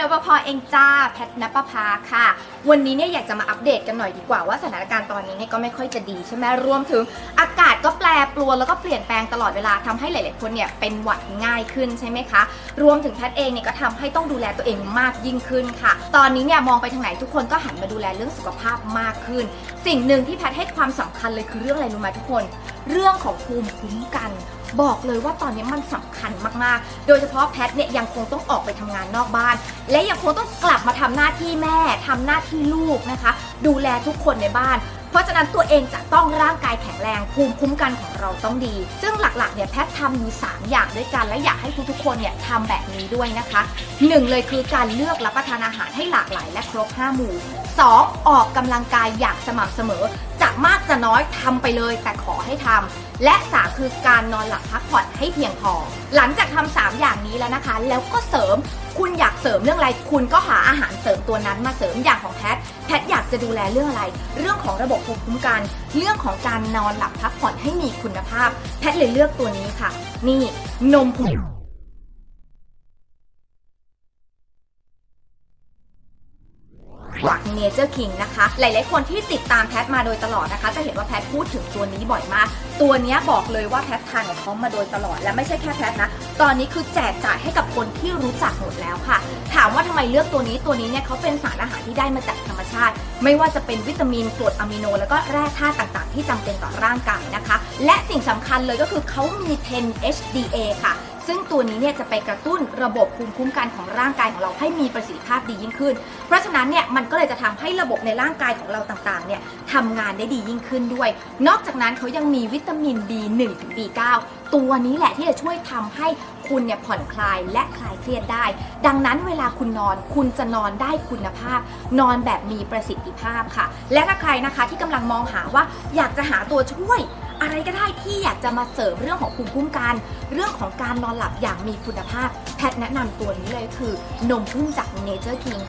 นปภเองจ้าแพทนปภาค่ะ วันนี้เนี่ยอยากจะมาอัปเดตกันหน่อยดีกว่าว่าสถานการณ์ตอนนี้เนี่ยก็ไม่ค่อยจะดีใช่ไหมรวมถึงอากาศก็แปรปรวนแล้วก็เปลี่ยนแปลงตลอดเวลาทำให้หลาย ๆ คนเนี่ยเป็นหวัดง่ายขึ้นใช่ไหมคะ รวมถึงแพทเองเนี่ยก็ทำให้ต้องดูแลตัวเองมากยิ่งขึ้นค่ะ ตอนนี้เนี่ยมองไปทางไหนทุกคนก็หันมาดูแลเรื่องสุขภาพมากขึ้น สิ่งหนึ่งที่แพทให้ความสำคัญเลยคือเรื่องอะไรรู้ไหมทุกคน เรื่องของภูมิคุ้มกัน บอกเลยว่าตอนนี้มันสำคัญมากๆ โดยเฉพาะแพทเนี่ยยังคงต้องออกไปทำงานนอกบ้าน และยังคงต้องกลับมาทำหน้าที่แม่ทำหน้าที่ลูกนะคะ ดูแลทุกคนในบ้าน เพราะฉะนั้นตัวเองจะต้องร่างกายแข็งแรงภูมิคุ้มกันของเราต้องดี ซึ่งหลักๆเนี่ยแพททำอยู่ 3 อย่างด้วยกัน และอยากให้ทุกๆคนเนี่ยทำแบบนี้ด้วยนะคะหนึ่งเลยคือการเลือกรับประทานอาหารให้หลากหลาย และครบ5หมู่ 2. ออกกำลังกายอย่างสม่ำเสมอ มากจะน้อยทำไปเลยแต่ขอให้ทำและ3คือการนอนหลับพักผ่อนให้เพียงพอ หลังจากทำสามอย่างนี้แล้วนะคะ แล้วก็เสริมคุณอยากเสริมเรื่องอะไร คุณก็หาอาหารเสริมตัวนั้นมาเสริมอย่างของแพทแพทอยากจะดูแลเรื่องอะไร เรื่องของระบบภูมิคุ้มกัน เรื่องของการนอนหลับพักผ่อนให้มีคุณภาพ แพทเลยเลือกตัวนี้ค่ะ นี่นมผง จาก เนเจอร์คิงนะคะ หลายๆคนที่ติดตามแพทมาโดยตลอดนะคะ จะเห็นว่าแพทพูดถึงตัวนี้บ่อยมาก ตัวนี้บอกเลยว่าแพททานกับเขามาโดยตลอด และไม่ใช่แค่แพทนะ ตอนนี้คือแจกจ่ายให้กับคนที่รู้จักหมดแล้วค่ะ ถามว่าทำไมเลือกตัวนี้ ตัวนี้เนี่ยเขาเป็นสารอาหารที่ได้มาจากธรรมชาติ ไม่ว่าจะเป็นวิตามินกรดอะมิโน แล้วก็แร่ธาตุต่างๆ ที่จำเป็นต่อร่างกายนะคะ และสิ่งสำคัญเลยก็คือเขามี 10 HDA ค่ะ ซึ่งตัวนี้เนี่ยจะไปกระตุ้นระบบภูมิคุ้มกันของร่างกายของเราให้มีประสิทธิภาพดียิ่งขึ้น เพราะฉะนั้นเนี่ยมันก็เลยจะทำให้ระบบในร่างกายของเราต่างๆเนี่ยทำงานได้ดียิ่งขึ้นด้วย นอกจากนั้นเขายังมีวิตามิน B1 ถึง B9 ตัวนี้แหละที่จะช่วยทำให้คุณเนี่ยผ่อนคลายและคลายเครียดได้ ดังนั้นเวลาคุณนอนคุณจะนอนได้คุณภาพ นอนแบบมีประสิทธิภาพค่ะ และถ้าใครนะคะที่กำลังมองหาว่าอยากจะหาตัวช่วย อะไรก็ได้ที่อยากจะมาเสริมเรื่องของภูมิคุ้มกัน เรื่องของการนอนหลับอย่างมีคุณภาพ แพทย์แนะนำตัวนี้เลยคือนมพึ่งจาก Nature King